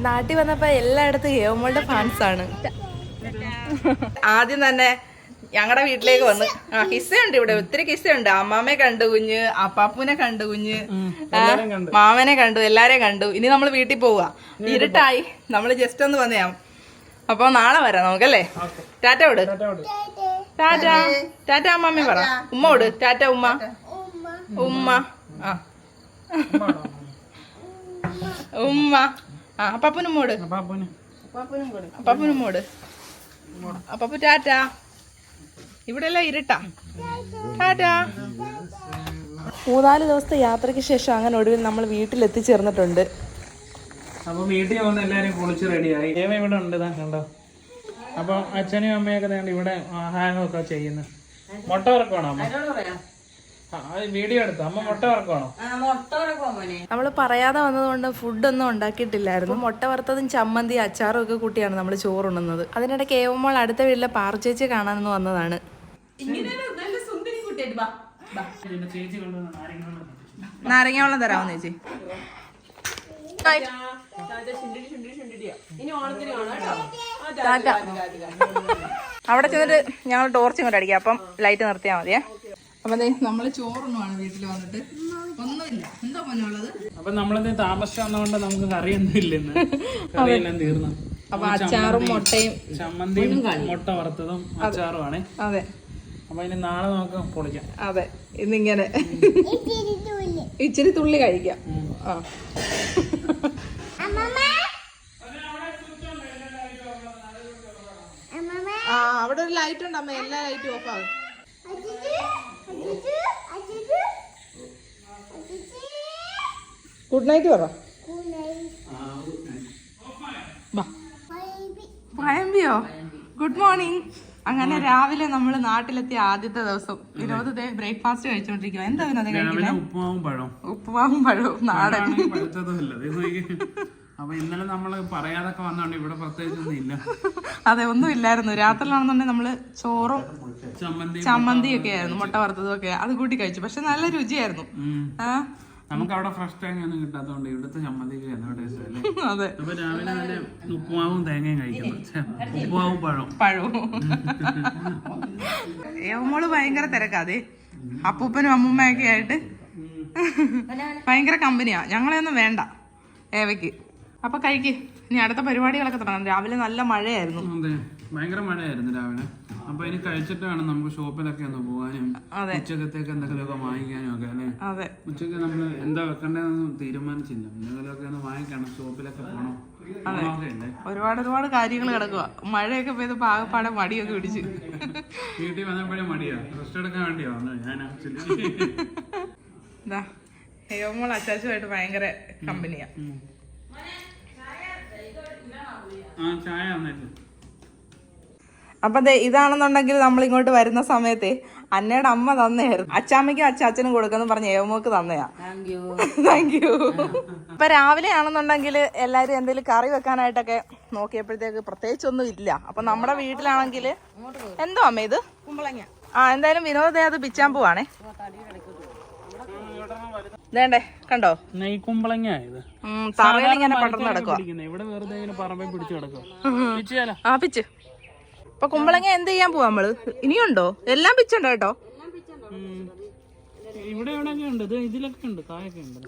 നാട്ടിൽ വന്നപ്പോ എല്ലായിടത്തും ഏവമ്മളുടെ ഫാൻസ് ആണ്. ആദ്യം തന്നെ ഞങ്ങളുടെ വീട്ടിലേക്ക് വന്ന്. ആ കിസ്സയുണ്ട് ഇവിടെ. ഒത്തിരി കിസ്സയുണ്ട്. അമ്മാമ്മയെ കണ്ടു കുഞ്ഞ്. അപ്പാപ്പുവിനെ കണ്ടു കുഞ്ഞ്. മാമനെ കണ്ടു എല്ലാരെയും കണ്ടു. ഇനി നമ്മൾ വീട്ടിൽ പോവുക ഇരുട്ടായി. നമ്മൾ ജസ്റ്റ് ഒന്ന് വന്നേ. അപ്പൊ നാളെ വരാം നമുക്കല്ലേ? ടാറ്റ വിട്. ടാറ്റ ടാറ്റ. അമ്മാമ്മ പറ. ഉമ്മ വിട്. ടാറ്റ ഉമ്മ. ഉമ്മ. ആ. ഉമ്മ. ആ അപ്പാപ്പനും മോട് അപ്പാപ്പനും. മോട് അപ്പാപ്പു ടാറ്റ. ഇവിടെല്ലാം ഇരുട്ടാ. ടാറ്റ. മൂന്നാൽ ദിവസത്തെ യാത്രയ്ക്ക് ശേഷം അങ്ങനെ ഒടുവിൽ നമ്മൾ വീട്ടിൽ എത്തിച്ചേർന്നിട്ടുണ്ട് അപ്പൊ വീട്ടിൽ വന്ന് എല്ലാരും കുളിച്ച് റെഡിയായി. ദേവ ഇവിടെ ഉണ്ട് കണ്ടോ? അപ്പൊ അച്ഛനും അമ്മയൊക്കെ ഇവിടെ ആഹാരമൊക്കെ ചെയ്യുന്നു. മുട്ട വറക്കണോ അമ്മ? നമ്മൾ പറയാതെ വന്നതുകൊണ്ട് ഫുഡൊന്നും ഉണ്ടാക്കിയിട്ടില്ലായിരുന്നു. മുട്ട വറുത്തതും ചമ്മന്തി അച്ചാറും ഒക്കെ കൂട്ടിയാണ് നമ്മൾ ചോറുണ്ണുന്നത്. അതിനിടയ്ക്ക് ഏവമ്മോൾ അടുത്ത വീട്ടിലെ പാർച്ചേച്ചി കാണാനെന്ന് വന്നതാണ്. നാരങ്ങ വെള്ളം തരാമോ ചേച്ചി. അവിടെ ചെന്നിട്ട് ഞങ്ങൾ ടോർച്ച് അടിക്കാം. അപ്പം ലൈറ്റ് നിർത്തിയാൽ മതിയേ. അപ്പൊ നമ്മൾ ചോറൊന്നുമാണ് വീട്ടിൽ വന്നിട്ട്. ഒന്നുമില്ല. എന്താ പൊന്നുള്ളത് അപ്പൊ നമ്മളിത് താമസിച്ചു വന്നതുകൊണ്ട് നമുക്ക് കറിയൊന്നും ഇല്ലെന്ന്. കറിയെല്ലാം തീർന്നു. അപ്പൊ അച്ചാറും മുട്ടയും ചമ്മന്തിയും മുട്ട വറുത്തതും അച്ചാറുമാണ് അതെ. അപ്പൊ ഇനി നാളെ നമുക്ക് പൊളിക്കാം. അതെ. ഇന്നിങ്ങനെ. ഇച്ചിരി തുള്ളി കഴിക്കാം. ആ. ആ അവിടെ ഒരു ലൈറ്റ് ഉണ്ട് അമ്മ. എല്ലാ ലൈറ്റും ഓഫ് ആകും. ഗുഡ് നൈറ്റ് പറ. ഭയമ്പിയോ ഗുഡ് മോർണിംഗ് അങ്ങനെ രാവിലെ നമ്മൾ നാട്ടിലെത്തിയ ആദ്യത്തെ ദിവസം. വിനോദത്തെ ബ്രേക്ക്ഫാസ്റ്റ് കഴിച്ചോണ്ടിരിക്കുക എന്താ വിനോദം രാവിലെ കഴിക്കുന്നത് ഉപ്പുമാവും പഴവും. ഉപ്പുമാവും പഴവും നാടൻ. അപ്പൊ ഇന്നലെ നമ്മൾ പറയാതൊക്കെ വന്നോണ്ട് ഇവിടെ പ്രത്യേകിച്ചൊന്നും ഇല്ല അതെ ഒന്നും ഇല്ലായിരുന്നു. രാത്രിയിലാണെന്നുണ്ടെങ്കിൽ നമ്മൾ ചോറും ചമ്മന്തി ചമ്മന്തി ഒക്കെ ആയിരുന്നു മുട്ട വറുത്തതും ഒക്കെ. അത് കൂട്ടി കഴിച്ചു. പക്ഷെ നല്ല രുചിയായിരുന്നു. ആ? നമുക്ക് അവിടെ ഫ്രഷ് തേങ്ങ ഒന്നും കിട്ടാത്തതുകൊണ്ട് ഇവിടുത്തെ ചമ്മന്തിക്ക് എന്നോ ടേസ്റ്റ് അല്ലേ? അതെ. അപ്പൊ രാവിലെ തന്നെ ഉപ്പുമാവും തേങ്ങയും കഴിക്കുന്നു. ഉപ്പുമാവും പഴവും. പഴവും. ഏവമോൾ ഭയങ്കര തിരക്കാതെ അപ്പൂപ്പനും അമ്മൂമ്മയൊക്കെ ആയിട്ട്. ഭയങ്കര കമ്പനിയാ ഞങ്ങളെയൊന്നും വേണ്ട ഏവയ്ക്ക്. അപ്പൊ കഴിക്ക് ഇനി അടുത്ത പരിപാടികളൊക്കെ തുടങ്ങാം. രാവിലെ നല്ല മഴയായിരുന്നു. അതെ. ഭയങ്കര മഴയായിരുന്നു രാവിലെ. അപ്പൊ ഇനി കഴിച്ചിട്ട് വേണം നമുക്ക് ഷോപ്പിലൊക്കെ ഒന്ന് പോകാനും. ഉച്ചക്കത്തേക്ക് എന്തെങ്കിലുമൊക്കെ വാങ്ങിക്കാനും ഒക്കെ അല്ലെ? അതെ. ഉച്ചയ്ക്ക് നമ്മൾ എന്താ വെക്കണ്ടെന്ന് തീരുമാനിച്ചില്ല. എന്തെങ്കിലുമൊക്കെ ഒന്ന് വാങ്ങിക്കണം ഷോപ്പിലൊക്കെ പോകണം അതെ. ഒരുപാട് ഒരുപാട് കാര്യങ്ങൾ കിടക്കുക മഴയൊക്കെ പെയ്ത് പാകപ്പാടെ മടിയൊക്കെ പിടിച്ച്. വീട്ടിൽ വന്നപ്പോഴേ മടിയാ. റെസ്റ്റ് എടുക്കാൻ വേണ്ടിയാ ഞാൻ ആക്ച്വലി ഏവമോൾ അച്ചാച്ചുമായിട്ട് ഭയങ്കര കമ്പനിയാ അപ്പൊ അതെ ഇതാണെന്നുണ്ടെങ്കിൽ നമ്മൾ ഇങ്ങോട്ട് വരുന്ന സമയത്ത് അന്നയുടെ അമ്മ തന്നെയായിരുന്നു അച്ചാമ്മയ്ക്കും അച്ചാച്ചനും കൊടുക്കുന്നു പറഞ്ഞ് ഏവമോക്ക് തന്നെയാ. താങ്ക് യു ഇപ്പൊ രാവിലെ ആണെന്നുണ്ടെങ്കിൽ എല്ലാരും എന്തെങ്കിലും കറി വെക്കാനായിട്ടൊക്കെ നോക്കിയപ്പോഴത്തേക്ക് പ്രത്യേകിച്ചൊന്നും ഇല്ല. അപ്പൊ നമ്മുടെ വീട്ടിലാണെങ്കിൽ എന്തോ അമ്മ ഇത്? കുമ്പളങ്ങ. ആ എന്തായാലും വിനോദ അത് പിച്ചാൻ വേണ്ടേ കണ്ടോ? ഈ കുമ്പളങ്ങ ഇത്. ഉം, തറയിൽ ഇങ്ങനെ പടർന്ന് കിടക്കുക പിടിക്കുന്നത്. ഇവിടെ വെറുതെ ഇങ്ങനെ പറമ്പിൽ പിടിച്ച് കിടക്കും ആ പിച്ച്. ഇപ്പൊ കുമ്പളങ്ങ എന്ത് ചെയ്യാൻ പോവാ നമ്മൾ? ഇനിയുണ്ടോ? എല്ലാം പിച്ചുണ്ടോ കേട്ടോ? ഇവിടെ എവിടെയൊക്കെ ഉണ്ട്? ഇത് ഇതിലൊക്കെ ഉണ്ട് കായൊക്കെ ഉണ്ട്.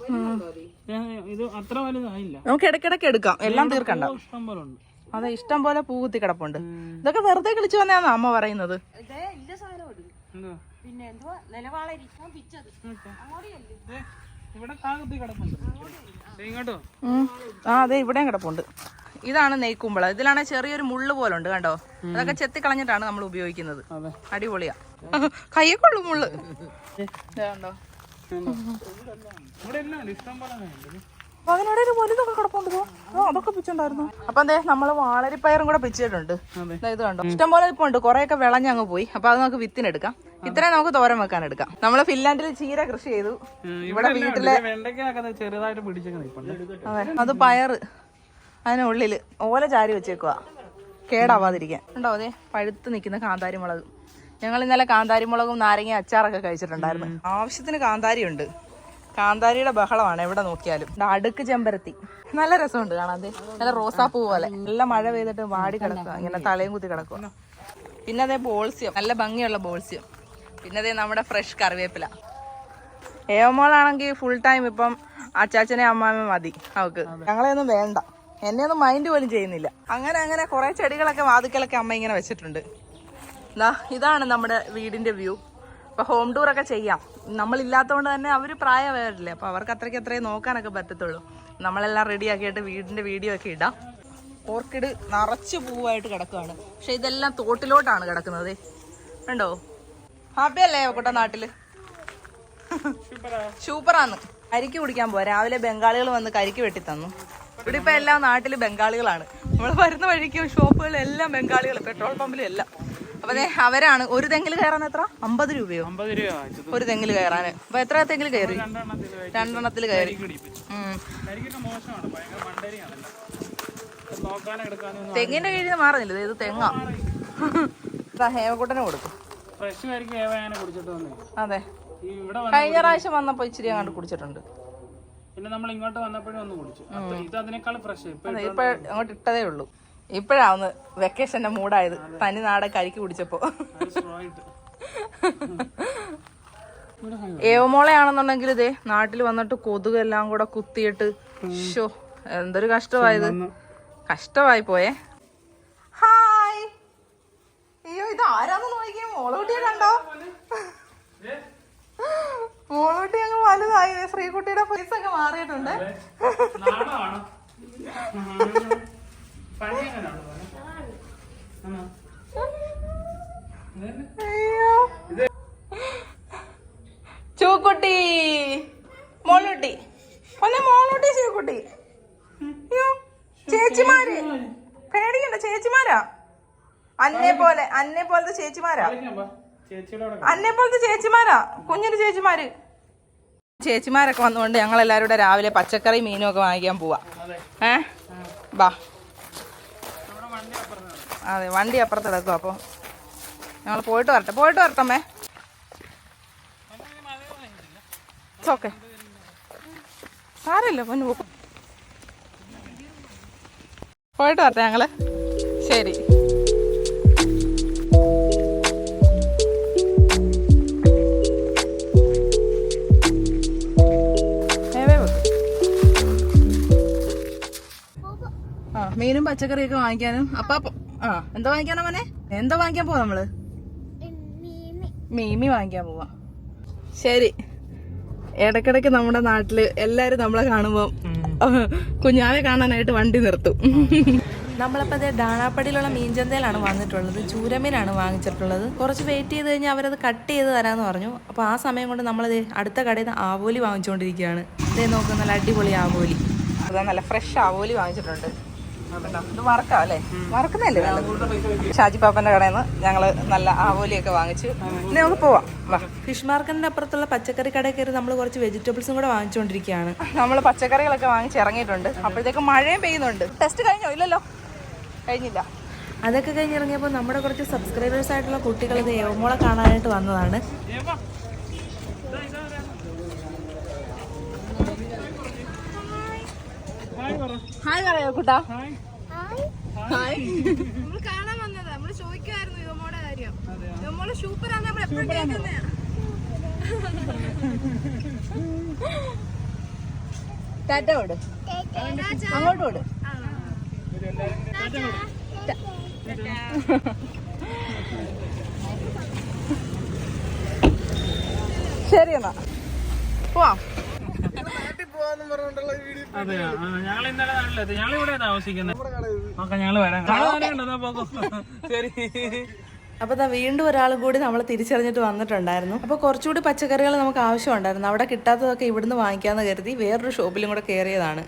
ഇത് അത്ര വലുതായില്ല നമുക്ക് ഇടക്കിടക്ക് എടുക്കാം. എല്ലാം തീർക്കണ്ട. അതെ ഇഷ്ടം പോലെ പൂ കുത്തി കിടപ്പുണ്ട്. ഇതൊക്കെ വെറുതെ കളിച്ചു വന്നാന്നോ അമ്മ പറയുന്നത്? പിന്നെ എന്തുവാ? നിലവാളരി പിച്ചത്. ഏ, ആ അതെ ഇവിടെയും കിടപ്പുണ്ട്. ഇതാണ് നെയ്ക്കുമ്പള. ഇതിലാണെ ചെറിയൊരു മുള്ളു പോലെ ഉണ്ട് കണ്ടോ? അതൊക്കെ ചെത്തി കളഞ്ഞിട്ടാണ് നമ്മൾ ഉപയോഗിക്കുന്നത്. അതെ. അടിപൊളിയാ. കയ്യൊക്കെ മുള്ള്. കണ്ടോ അതെ വലുതൊക്കെ കിടപ്പുണ്ട് അതൊക്കെ പിച്ചുണ്ടായിരുന്നു. അപ്പൊ എന്തേ നമ്മൾ വാളരിപ്പയറും കൂടെ പിച്ചിട്ടുണ്ട്. അതെ. ഇത് കണ്ടോ? ഇഷ്ടം പോലെ ഇപ്പൊ ഉണ്ട്. കുറെയൊക്കെ വിളഞ്ഞങ്ങ് പോയി. അപ്പൊ അത് നമുക്ക് വിത്തിനെടുക്കാം. ഇത്രയും നമുക്ക് തോരൻ വെക്കാൻ എടുക്കാം. നമ്മൾ ഫിൻലാൻഡിൽ ചീര കൃഷി ചെയ്തു. ഇവിടെ വീട്ടിലെ അതെ അത് പയറ്. അതിനുള്ളിൽ ഓല ചാരി വെച്ചേക്കുക കേടാവാതിരിക്കാൻ. ഉണ്ടോ അതെ പഴുത്ത് നിൽക്കുന്ന കാന്താരി മുളക് ഞങ്ങൾ ഇന്നലെ കാന്താരി മുളകും നാരങ്ങ അച്ചാറൊക്കെ കഴിച്ചിട്ടുണ്ടായിരുന്നു. ആവശ്യത്തിന് കാന്താരി ഉണ്ട് കാന്താരിയുടെ ബഹളമാണ് എവിടെ നോക്കിയാലും. അടുക്ക് ചെമ്പരത്തി. നല്ല രസമുണ്ട് കാണാൻ. നല്ല റോസാപ്പൂ പോലെ. നല്ല മഴ പെയ്തിട്ട് വാടി കിടക്കുക ഇങ്ങനെ തലയും കുത്തി കിടക്കുക പിന്നെ അതേ ബോൾസ്യം. നല്ല ഭംഗിയുള്ള ബോൾസ്യം. പിന്നെ അതേ നമ്മുടെ ഫ്രഷ് കറിവേപ്പില. ഏവമോളാണെങ്കിൽ ഫുൾ ടൈം ഇപ്പം അച്ചാച്ചനെ അമ്മാമ മതി. അവക്ക്. ഞങ്ങളെയൊന്നും വേണ്ട. എന്നെയൊന്നും മൈൻഡ് പോലും ചെയ്യുന്നില്ല. അങ്ങനെ അങ്ങനെ കുറെ ചെടികളൊക്കെ വാതുക്കലൊക്കെ അമ്മ ഇങ്ങനെ വെച്ചിട്ടുണ്ട്. ദാ ഇതാണ് നമ്മുടെ വീടിന്റെ വ്യൂ അപ്പോൾ ഹോം ടൂർ ഒക്കെ ചെയ്യാം. നമ്മളില്ലാത്തതുകൊണ്ട് തന്നെ അവർ പ്രായമായിട്ടില്ലേ അപ്പൊ അവർക്ക് അത്രയ്ക്ക് അത്രയും നോക്കാനൊക്കെ പറ്റത്തുള്ളൂ. നമ്മളെല്ലാം റെഡിയാക്കിയിട്ട് വീടിന്റെ വീഡിയോ ഒക്കെ ഇടാം. ഓർക്കിഡ് നിറച്ച് പൂവായിട്ട് കിടക്കുകയാണ് പക്ഷെ ഇതെല്ലാം തോട്ടിലോട്ടാണ് കിടക്കുന്നത്. കണ്ടോ? ഹാപ്പി അല്ലേ കുട്ട നാട്ടിൽ? സൂപ്പറാന്ന് കരിക്ക് കുടിക്കാൻ പോവാ. രാവിലെ ബംഗാളികൾ വന്ന് കരിക്ക് വെട്ടി തന്നു ഇവിടെ ഇപ്പൊ എല്ലാ നാട്ടിൽ ബംഗാളികളാണ്. നമ്മൾ വരുന്ന വഴിക്കും ഷോപ്പുകളെല്ലാം ബംഗാളികൾ പെട്രോൾ പമ്പിലും എല്ലാം. അപ്പൊ അവരാണ്. ഒരു തെങ്ങിൽ കയറാൻ എത്ര? അമ്പത് രൂപയോ? ഒരു തെങ്ങിൽ കയറാന്. അപ്പൊ എത്ര തെങ്ങിൽ കയറി? രണ്ടെണ്ണത്തിൽ കയറി. തെങ്ങിന്റെ കീഴിൽ മാറുന്നില്ല. ഇത് തെങ്ങാ. ഹേമക്കുട്ടനെ കൊടുക്കും അതെ. കഴിഞ്ഞ പ്രാവശ്യം വന്നപ്പോ ഇച്ചിരി അങ്ങോട്ട് കുടിച്ചിട്ടുണ്ട്. പിന്നെ നമ്മൾ ഇങ്ങോട്ട് വന്നപ്പോഴും ഒന്ന് കുടിച്ചു. ഇത് അതിനേക്കാൾ ഫ്രഷ് ഇപ്പൊ അങ്ങോട്ട് ഇട്ടതേ ഉള്ളൂ. ഇപ്പഴാ ഒന്ന് വെക്കേഷന്റെ മൂടായത് തനി നാടെ കരിക്ക് കുടിച്ചപ്പോ. ഏവമോളയാണെന്നുണ്ടെങ്കിൽ ഇതേ നാട്ടിൽ വന്നിട്ട് കൊതുക് എല്ലാം കൂടെ കുത്തിയിട്ട് ഷോ എന്തൊരു കഷ്ടമായത്. കഷ്ടമായി പോയേ അയ്യോ ഇത് ആരാന്ന് നോക്കിയേ? മോളൂട്ടിയെ കണ്ടോ? മോളൂട്ടി അങ്ങ് വലുതായി. ശ്രീകുട്ടിയുടെ ഫേസ് ഒക്കെ മാറിയിട്ടുണ്ട്. ചൂക്കുട്ടി. മോളൂട്ടി. ഒന്ന് മോളൂട്ടി ചൂക്കുട്ടി. ചേച്ചിമാര്. പേടിക്കണ്ട ചേച്ചിമാരാ? അന്നെ പോലെ അന്നെ പോലത്തെ ചേച്ചിമാരാ? അന്നെ പോലത്തെ ചേച്ചിമാരാ? കുഞ്ഞിന് ചേച്ചിമാര്. ചേച്ചിമാരൊക്കെ വന്നുകൊണ്ട് ഞങ്ങൾ എല്ലാവരും കൂടെ രാവിലെ പച്ചക്കറി മീനും ഒക്കെ വാങ്ങിക്കാൻ പോവാ. ഏ? ബാ. അതെ വണ്ടി അപ്പുറത്ത് കിടക്കും അപ്പോൾ ഞങ്ങൾ പോയിട്ട് വരട്ടെ പോയിട്ട് വരട്ടമ്മേ ഓക്കെ. സാരമില്ല പൊന്നു പോയിട്ട് വരട്ടെ ഞങ്ങൾ. ശരി. മീനും പച്ചക്കറിയൊക്കെ വാങ്ങിക്കാനും. അപ്പ ആ എന്താ വാങ്ങിക്കാനാ മോനെ? എന്താ വാങ്ങിക്കാൻ പോവാ നമ്മൾ? മീമി വാങ്ങിക്കാൻ പോവാ. ശരി. ഇടക്കിടക്ക് നമ്മുടെ നാട്ടിൽ എല്ലാരും നമ്മളെ കാണുമ്പോ കുഞ്ഞാവെ കാണാനായിട്ട് വണ്ടി നിർത്തും. നമ്മളപ്പോൾ ദാണാപ്പടിയിലുള്ള മീൻ മീൻചന്തയിലാണ് വാങ്ങിയിട്ടുള്ളത് ചൂരമീനാണ് വാങ്ങിച്ചിട്ടുള്ളത്. കുറച്ച് വെയിറ്റ് ചെയ്ത് കഴിഞ്ഞാൽ അവരത് കട്ട് ചെയ്ത് തരാന്ന് പറഞ്ഞു. അപ്പോൾ ആ സമയം കൊണ്ട് നമ്മളത് അടുത്ത കടയിൽ നിന്ന് ആവോലി വാങ്ങിച്ചുകൊണ്ടിരിക്കുകയാണ് ഇതേ നോക്കുന്ന നല്ല അടിപൊളി ആവോലി. അതാ നല്ല ഫ്രഷ് ആവോലി വാങ്ങിച്ചിട്ടുണ്ട്. ഇത് വറക്കാം അല്ലേ? വറക്കുന്നല്ലേ നല്ലത്? ഷാജി പാപ്പന്റെ കടയിൽ നിന്ന് ഞങ്ങൾ നല്ല ആവോലിയൊക്കെ വാങ്ങിച്ചു ഇനി നമുക്ക് പോവാം. ഫിഷ് മാർക്കറ്റിന്റെ അപ്പുറത്തുള്ള പച്ചക്കറി കടയിൽ കയറി നമ്മൾ കുറച്ച് വെജിറ്റബിൾസും കൂടെ വാങ്ങിച്ചുകൊണ്ടിരിക്കുകയാണ് നമ്മൾ പച്ചക്കറികളൊക്കെ വാങ്ങിച്ച് ഇറങ്ങിയിട്ടുണ്ട്. അപ്പോഴത്തേക്ക് മഴയും പെയ്യുന്നുണ്ട്. ടെസ്റ്റ് കഴിഞ്ഞോ? ഇല്ലല്ലോ. കഴിഞ്ഞില്ല. അതൊക്കെ കഴിഞ്ഞിറങ്ങിയപ്പോൾ നമ്മുടെ കുറച്ച് സബ്സ്ക്രൈബേഴ്സ് ആയിട്ടുള്ള കുട്ടികൾ ഇത് ഏവമോളെ കാണാനായിട്ട് വന്നതാണ് ഏവാ. ഇതാ, ഇതാ, ഇതാ. ഹായ് പറയോ ഹായ് കുട്ടാ ഹായ് ഹായ് നമ്മൾ കാണാൻ വന്നത്. നമ്മൾ ചോദിക്കുമായിരുന്നു ഇവമ്മോടെ കാര്യം. ഇവമ്മോൾ സൂപ്പറാന്ന് നമ്മൾ എപ്പോഴും കേൾക്കുന്നേ. ടാറ്റ ഓട് അങ്ങോട്ട് ഓട് ശരി എന്നാ. പോവാം. അതെ ഞങ്ങൾ ഇന്നലെ നാട്ടിലെത്തി ഞങ്ങൾ ഇവിടെ താമസിക്കുന്നത്. ഞങ്ങൾ വരാം. ശരി. അപ്പോൾ ദാ വീണ്ടും ഒരാളും കൂടി നമ്മൾ തിരിച്ചറിഞ്ഞിട്ട് വന്നിട്ടുണ്ടായിരുന്നു. അപ്പോൾ കുറച്ചുകൂടി പച്ചക്കറികൾ നമുക്ക് ആവശ്യമുണ്ടായിരുന്നു. അവിടെ കിട്ടാത്തതൊക്കെ ഇവിടുന്ന് വാങ്ങിക്കാമെന്ന് കരുതി വേറൊരു ഷോപ്പിലും കൂടെ കയറിയതാണ്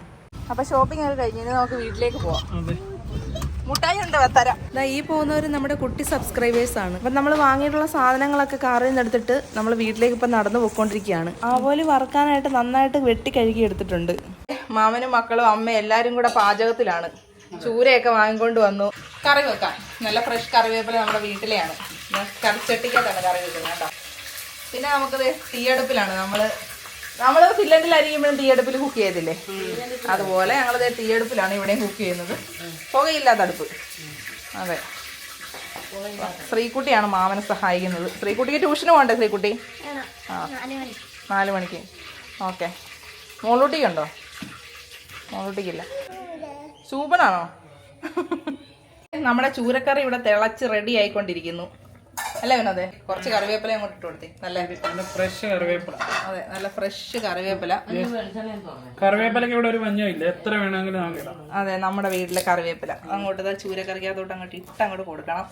അപ്പോൾ ഷോപ്പിംഗ് ഒക്കെ കഴിഞ്ഞ് നമുക്ക് വീട്ടിലേക്ക് പോവാം. അതെ. മുട്ടായി ഉണ്ട് തരാം. ദാ ഈ പോകുന്നവർ നമ്മുടെ കുട്ടി സബ്സ്ക്രൈബേഴ്സ് ആണ്. അപ്പം നമ്മൾ വാങ്ങിയിട്ടുള്ള സാധനങ്ങളൊക്കെ കാറിൽ നിന്ന് എടുത്തിട്ട് നമ്മൾ വീട്ടിലേക്ക് ഇപ്പം നടന്നു പോയിക്കൊണ്ടിരിക്കുകയാണ്. പോലെ വറക്കാനായിട്ട് നന്നായിട്ട് വെട്ടി കഴുകി എടുത്തിട്ടുണ്ട്. മാമനും മക്കളും അമ്മയും എല്ലാരും കൂടെ പാചകത്തിലാണ്. ചൂരയൊക്കെ വാങ്ങിക്കൊണ്ട് വന്നു. കറി വെക്കാൻ നല്ല ഫ്രഷ് കറിവേപ്പില നമ്മുടെ വീട്ടിലെയാണ്. കറിച്ചട്ടിക്കകത്താണ് കറി വെക്കുന്നത് കേട്ടോ. പിന്നെ നമുക്കത് തീയടുപ്പിലാണ്. നമ്മൾ നമ്മൾ ഫില്ലൻഡിൽ അരിയുമ്പോഴും തീയടുപ്പിൽ കുക്ക് ചെയ്തില്ലേ അതുപോലെ ഞങ്ങളത് തീയടുപ്പിലാണ് ഇവിടെയും കുക്ക് ചെയ്യുന്നത്. പുകയില്ലാത്ത അടുപ്പ്. അതെ. ശ്രീകുട്ടിയാണ് മാമനെ സഹായിക്കുന്നത്. ശ്രീകുട്ടിക്ക് ട്യൂഷന് പോകണ്ടേ ശ്രീകുട്ടി? ആ. നാല് മണിക്ക്. ഓക്കെ. മോളൂട്ടിക്കുണ്ടോ മോളൂട്ടിക്കില്ല. സൂപ്പറാണോ നമ്മുടെ ചൂരക്കറി ഇവിടെ തിളച്ച് റെഡി ആയിക്കൊണ്ടിരിക്കുന്നു. അല്ലേ വിനോദേ? കുറച്ച് കറിവേപ്പില അങ്ങോട്ട് ഇട്ട് കൊടുത്തി. നല്ല ഫ്രഷ് കറിവേപ്പില. അതെ നല്ല ഫ്രഷ് കറിവേപ്പില. കറിവേപ്പിലക്ക് ഇവിടെ ഒരു മഞ്ഞില്ല എത്ര വേണമെങ്കിലും അതെ നമ്മുടെ വീട്ടിലെ കറിവേപ്പില. അങ്ങോട്ട് ചൂരക്കറിക്കകത്തോട്ട് അങ്ങോട്ട് ഇട്ട് അങ്ങോട്ട് കൊടുക്കണം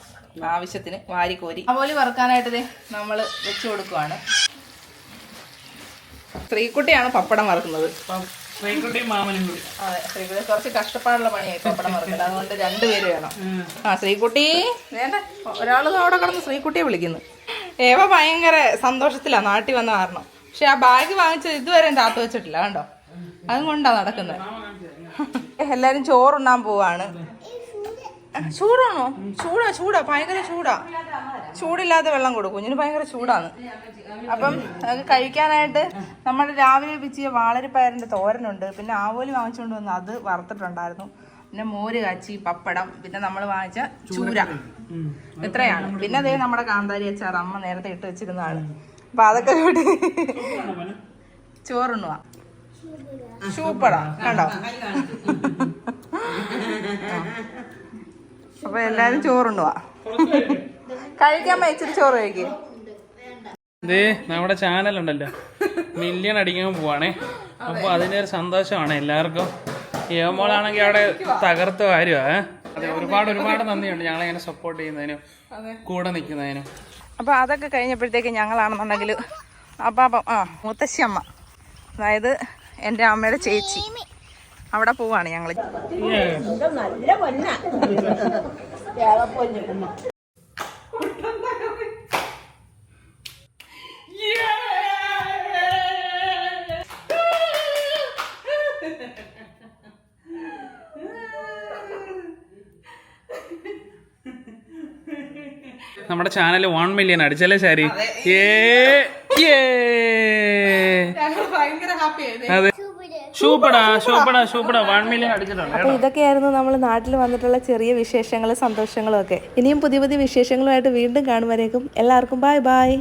ആവശ്യത്തിന് വാരിക്കോരി. അതുപോലെ വറുക്കാനായിട്ട് നമ്മൾ വെച്ച് കൊടുക്കുവാണ്. സ്ത്രീക്കുട്ടിയാണ് പപ്പടം വറുക്കുന്നത്. അതെ ശ്രീകുട്ടി കുറച്ച് കഷ്ടപ്പാടുള്ള പണിയായി പപ്പടം വറുക്കൽ അതുകൊണ്ട് രണ്ടുപേര് വേണം. ആ ശ്രീകുട്ടി. വേണ്ട. ഒരാൾ അവിടെ കിടന്ന് ശ്രീകുട്ടിയെ വിളിക്കുന്നു. ഏവ ഭയങ്കര സന്തോഷത്തിലാ നാട്ടിൽ വന്ന കാരണം. പക്ഷെ ആ ബാഗ് വാങ്ങിച്ചത് ഇതുവരെ താത്തു വെച്ചിട്ടില്ല കണ്ടോ? അതും കൊണ്ടാ നടക്കുന്നത്. എല്ലാരും ചോറുണ്ണാൻ പോവാണ്. ചൂടാണോ? ചൂടാ ചൂടാ ഭയങ്കര ചൂടാ. ചൂടില്ലാത്ത വെള്ളം കൊടുക്കും. കുഞ്ഞിന് ഭയങ്കര ചൂടാണ്. അപ്പം അത് കഴിക്കാനായിട്ട് നമ്മൾ രാവിലെ വെച്ചിയ വാളരിപ്പയറിന്റെ തോരനുണ്ട്. പിന്നെ ആവോലി വാങ്ങിച്ചുകൊണ്ട് വന്ന് അത് വറുത്തിട്ടുണ്ടായിരുന്നു. പിന്നെ മോര് കാച്ചി പപ്പടം പിന്നെ നമ്മൾ വാങ്ങിച്ച ചൂര. ഇത്രയാണ്. പിന്നെ അതേ നമ്മുടെ കാന്താരി അച്ചാർ അമ്മ നേരത്തെ ഇട്ട് വെച്ചിരുന്നതാണ്. അപ്പൊ അതൊക്കെ കൂടി ചോറുണ്ണുക സൂപ്പറാ. കണ്ടോ? അപ്പൊ എല്ലാരും ചോറുണ്ണുക കഴിക്കാൻ ഇച്ചിരി ചോറ് കഴിക്കേ. ഇതേ നമ്മുടെ ചാനൽ ഉണ്ടല്ലോ. മില്യൺ അടിക്കാൻ പോവാണേ. അപ്പൊ അതിന്റെ ഒരു സന്തോഷമാണ് എല്ലാവർക്കും. യോമോളാണെങ്കിൽ അവിടെ തകർത്ത കാര്യമാ അതെ ഒരുപാട് ഒരുപാട് നന്ദിയുണ്ട് ഞങ്ങളെ ഇങ്ങനെ സപ്പോർട്ട് ചെയ്യുന്നതിനും കൂടെ നിൽക്കുന്നതിനും. അപ്പോൾ അതൊക്കെ കഴിഞ്ഞപ്പോഴത്തേക്ക് ഞങ്ങളാണെന്നുണ്ടെങ്കിൽ അപ്പാപ്പം ആ മുത്തശ്ശി അമ്മ. അതായത് എന്റെ അമ്മയുടെ ചേച്ചി. അവിടെ പോവാണ് ഞങ്ങൾ നമ്മുടെ ചാനൽ വൺ മില്യൺ അടിച്ചല്ലേ ശരി? ഏ അതെ. അപ്പോൾ ഇതൊക്കെയായിരുന്നു നമ്മൾ നാട്ടിൽ വന്നിട്ടുള്ള ചെറിയ വിശേഷങ്ങളും സന്തോഷങ്ങളും ഒക്കെ ഇനിയും പുതിയ പുതിയ വിശേഷങ്ങളുമായിട്ട് വീണ്ടും കാണുമ്പോഴേക്കും എല്ലാവർക്കും ബായ് ബായ്